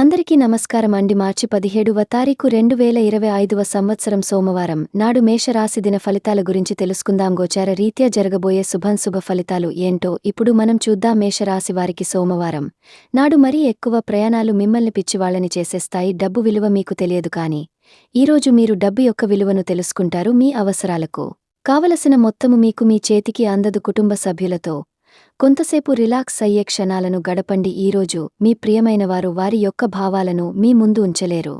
అందరికీ నమస్కారం అండి. మార్చి పదిహేడువ తారీఖు రెండు వేల ఇరవై ఐదువ సంవత్సరం సోమవారం నాడు మేషరాశి దిన ఫలితాల గురించి తెలుసుకుందాం. గోచార రీత్యా జరగబోయే శుభంశుభ ఫలితాలు ఏంటో ఇప్పుడు మనం చూద్దాం. మేషరాశి వారికి సోమవారం నాడు మరీ ఎక్కువ ప్రయాణాలు మిమ్మల్ని పిచ్చివాళ్ళని చేసేస్తాయి డబ్బు విలువ మీకు తెలియదు కాని ఈరోజు మీరు డబ్బు యొక్క విలువను తెలుసుకుంటారు మీ అవసరాలకు. కావలసిన మొత్తము మీకు మీ చేతికి అందదు కుటుంబ సభ్యులతో కొంతసేపు రిలాక్స్ అయ్యే క్షణాలను గడపండి. ఈరోజు మీ ప్రియమైనవారు వారి యొక్క భావాలను మీ ముందు ఉంచలేరు.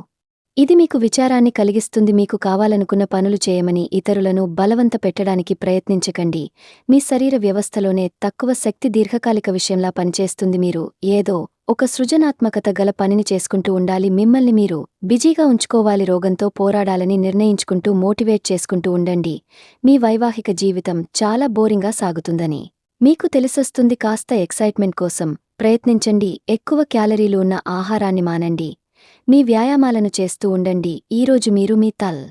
ఇది మీకు విచారాన్ని కలిగిస్తుంది. మీకు కావాలనుకున్న పనులు చేయమని ఇతరులను బలవంత పెట్టడానికి ప్రయత్నించకండి. మీ శరీర వ్యవస్థలోనే తక్కువ శక్తి దీర్ఘకాలిక విషయంలా పనిచేస్తుంది. మీరు ఏదో ఒక సృజనాత్మకత గల పనిని చేసుకుంటూ ఉండాలి. మిమ్మల్ని మీరు బిజీగా ఉంచుకోవాలి. రోగంతో పోరాడాలని నిర్ణయించుకుంటూ మోటివేట్ చేసుకుంటూ ఉండండి. మీ వైవాహిక జీవితం చాలా బోరింగా సాగుతుందని. మీకు తెలిసొస్తుంది కాస్త ఎక్సైట్మెంట్ కోసం. ప్రయత్నించండి. ఎక్కువ క్యాలరీలు ఉన్న ఆహారాన్ని మానండి. మీ వ్యాయామాలను చేస్తూ ఉండండి. ఈరోజు మీరు మీ తల్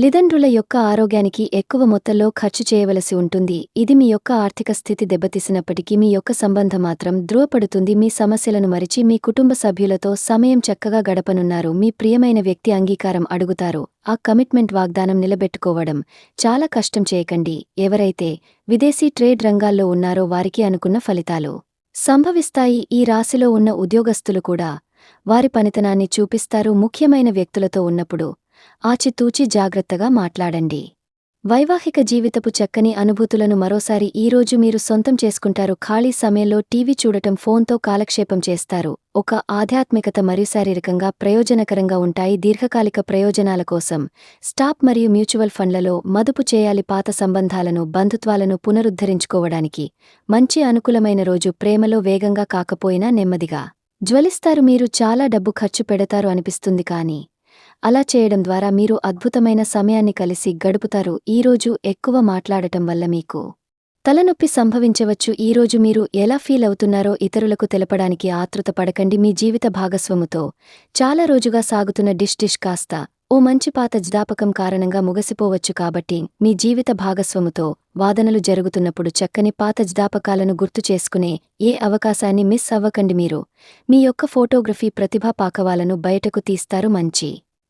లిదండ్రుల యొక్క ఆరోగ్యానికి ఎక్కువ మొత్తంలో ఖర్చు చేయవలసి ఉంటుంది. ఇది మీ యొక్క ఆర్థిక స్థితి దెబ్బతీసినప్పటికీ మీ యొక్క సంబంధం మాత్రం ధృవపడుతుంది. మీ సమస్యలను మరిచి మీ కుటుంబ సభ్యులతో సమయం చక్కగా గడపనున్నారు. మీ ప్రియమైన వ్యక్తి అంగీకారం అడుగుతారు. ఆ కమిట్మెంట్ వాగ్దానం నిలబెట్టుకోవడం చాలా కష్టం చేయకండి. ఎవరైతే విదేశీ ట్రేడ్ రంగాల్లో ఉన్నారో వారికి అనుకున్న ఫలితాలు సంభవిస్తాయి. ఈ రాశిలో ఉన్న ఉద్యోగస్తులు కూడా వారి పనితనాన్ని చూపిస్తారు. ముఖ్యమైన వ్యక్తులతో ఉన్నప్పుడు ఆచితూచి జాగ్రత్తగా మాట్లాడండి. వైవాహిక జీవితపు చక్కని అనుభూతులను మరోసారి ఈరోజు మీరు సొంతం చేసుకుంటారు. ఖాళీ సమయంలో టీవీ చూడటం ఫోన్తో కాలక్షేపం చేస్తారు. ఒక ఆధ్యాత్మికత మరియు శారీరకంగా ప్రయోజనకరంగా ఉంటాయి. దీర్ఘకాలిక ప్రయోజనాల కోసం స్టాప్ మరియు మ్యూచువల్ ఫండ్లలో మదుపు చేయాలి. పాత సంబంధాలను బంధుత్వాలను పునరుద్ధరించుకోవడానికి మంచి అనుకూలమైన రోజు ప్రేమలో వేగంగా కాకపోయినా నెమ్మదిగా. జ్వలిస్తారు మీరు చాలా డబ్బు ఖర్చు పెడతారు అనిపిస్తుంది కానీ అలా చేయడం ద్వారా మీరు అద్భుతమైన సమయాన్ని కలిసి గడుపుతారు. ఈరోజు ఎక్కువ మాట్లాడటం వల్ల మీకు తలనొప్పి సంభవించవచ్చు. ఈరోజు మీరు ఎలా ఫీల్ అవుతున్నారో ఇతరులకు తెలపడానికి ఆతృత పడకండి. మీ జీవిత భాగస్వముతో చాలా రోజుగా సాగుతున్న డిష్ డిష్ కాస్త ఓ మంచి పాత జ్ఞాపకం కారణంగా ముగసిపోవచ్చు కాబట్టి మీ జీవిత భాగస్వముతో వాదనలు జరుగుతున్నప్పుడు చక్కని పాత జ్ఞాపకాలను గుర్తు చేసుకునే ఏ అవకాశాన్ని మిస్ అవ్వకండి మీరు. మీ యొక్క ఫోటోగ్రఫీ ప్రతిభా పాకవాలను బయటకు తీస్తారు మంచి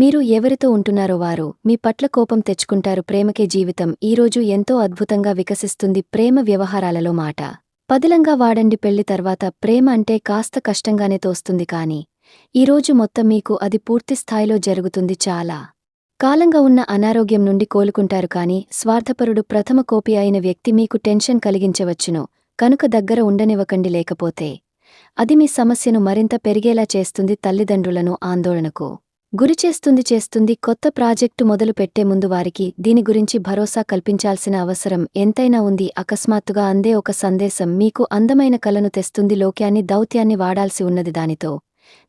మీరు ఎవరితో ఉంటున్నారో వారు మీ పట్ల కోపం తెచ్చుకుంటారు ప్రేమకే జీవితం. ఈరోజు ఎంతో అద్భుతంగా వికసిస్తుంది ప్రేమ వ్యవహారాలలో మాట. పదిలంగా వాడండి పెళ్ళి తర్వాత ప్రేమ అంటే కాస్త కష్టంగానే తోస్తుంది కాని ఈరోజు మొత్తం మీకు అది పూర్తి స్థాయిలో జరుగుతుంది చాలా. కాలంగా ఉన్న అనారోగ్యం నుండి కోలుకుంటారు కాని స్వార్థపరుడు ప్రథమ కోపి అయిన వ్యక్తి మీకు టెన్షన్ కలిగించవచ్చును కనుక దగ్గర ఉండనివ్వకండి లేకపోతే అది మీ సమస్యను మరింత పెరిగేలా చేస్తుంది తల్లిదండ్రులను ఆందోళనకు. గురిచేస్తుంది చేస్తుంది కొత్త ప్రాజెక్టు మొదలు పెట్టే ముందు వారికి దీని గురించి భరోసా కల్పించాల్సిన అవసరం ఎంతైనా ఉంది. అకస్మాత్తుగా అందే ఒక సందేశం మీకు అందమైన కలను తెస్తుంది లోక్యాన్ని దౌత్యాన్ని వాడాల్సి ఉన్నది దానితో.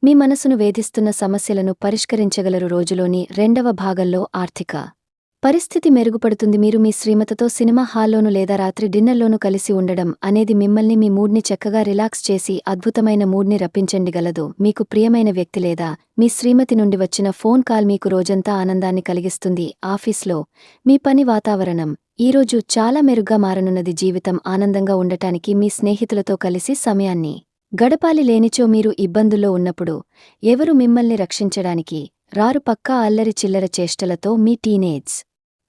మీ మనసును వేధిస్తున్న సమస్యలను పరిష్కరించగలరు రోజులోని రెండవ భాగంలో ఆర్థిక పరిస్థితి మెరుగుపడుతుంది. మీరు మీ శ్రీమతతో సినిమా హాల్లోనూ లేదా రాత్రి డిన్నర్లోనూ కలిసి ఉండడం అనేది మిమ్మల్ని మీ మూడ్ని చక్కగా రిలాక్స్ చేసి అద్భుతమైన మూడ్ని రప్పించండి గలదు మీకు ప్రియమైన వ్యక్తి లేదా మీ శ్రీమతి నుండి వచ్చిన ఫోన్ కాల్ మీకు రోజంతా ఆనందాన్ని కలిగిస్తుంది. ఆఫీస్లో మీ పని వాతావరణం. ఈరోజు చాలా మెరుగ్గా మారనున్నది జీవితం. ఆనందంగా ఉండటానికి మీ స్నేహితులతో కలిసి సమయాన్ని గడపాలి. లేనిచో మీరు ఇబ్బందుల్లో ఉన్నప్పుడు ఎవరు మిమ్మల్ని రక్షించడానికి రారు పక్కా అల్లరి చిల్లర చేష్టలతో మీ టీనేజ్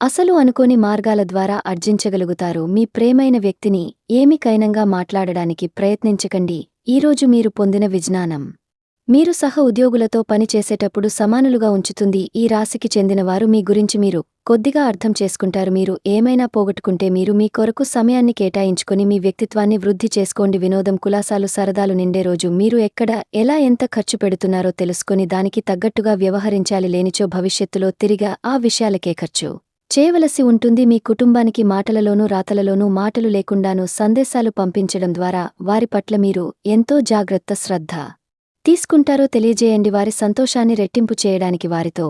అసలు అనుకోని మార్గాల ద్వారా అర్జించగలుగుతారు మీ ప్రేమైన వ్యక్తిని ఏమికైనంగా మాట్లాడడానికి ప్రయత్నించకండి. ఈరోజు మీరు పొందిన విజ్ఞానం. మీరు సహ ఉద్యోగులతో పనిచేసేటప్పుడు సమానులుగా ఉంచుతుంది. ఈ రాశికి చెందినవారు మీ గురించి మీరు కొద్దిగా అర్థం చేసుకుంటారు. మీరు ఏమైనా పోగొట్టుకుంటే మీరు మీ కొరకు సమయాన్ని కేటాయించుకుని మీ వ్యక్తిత్వాన్ని వృద్ధి చేసుకోండి. వినోదం కులాసాలు సరదాలు నిండే రోజు మీరు ఎక్కడ ఎలా ఎంత ఖర్చు పెడుతున్నారో తెలుసుకుని దానికి తగ్గట్టుగా వ్యవహరించాలి. లేనిచో భవిష్యత్తులో తిరిగా ఆ విషయాలకే ఖర్చు. చేయవలసి ఉంటుంది మీ కుటుంబానికి మాటలలోనూ రాతలలోనూ మాటలు లేకుండానూ సందేశాలు పంపించడం ద్వారా వారి పట్ల మీరు ఎంతో జాగ్రత్త శ్రద్ధ తీసుకుంటారో తెలియజేయండి. వారి సంతోషాన్ని రెట్టింపు చేయడానికి వారితో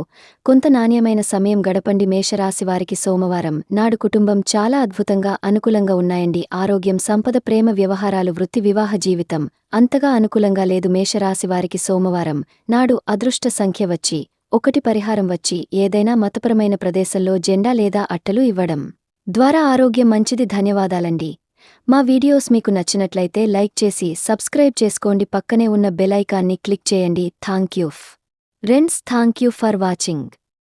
కొంత నాణ్యమైన సమయం గడపండి. మేషరాశి వారికి సోమవారం నాడు కుటుంబం చాలా అద్భుతంగా అనుకూలంగా ఉన్నాయండి. ఆరోగ్యం సంపద ప్రేమ వ్యవహారాలు వృత్తి వివాహ జీవితం అంతగా అనుకూలంగా లేదు. మేషరాశి వారికి సోమవారం నాడు అదృష్ట సంఖ్య వచ్చి ఒకటి పరిహారం వచ్చి ఏదైనా మతపరమైన ప్రదేశంలో జెండా లేదా అట్టలు ఇవ్వడం. ద్వారా ఆరోగ్యం మంచిది. ధన్యవాదాలండి. మా వీడియోస్ మీకు నచ్చినట్లయితే లైక్ చేసి సబ్స్క్రైబ్ చేసుకోండి. పక్కనే ఉన్న బెల్ ఐకాన్ని క్లిక్ చేయండి. Thank you. Friends thank you for watching.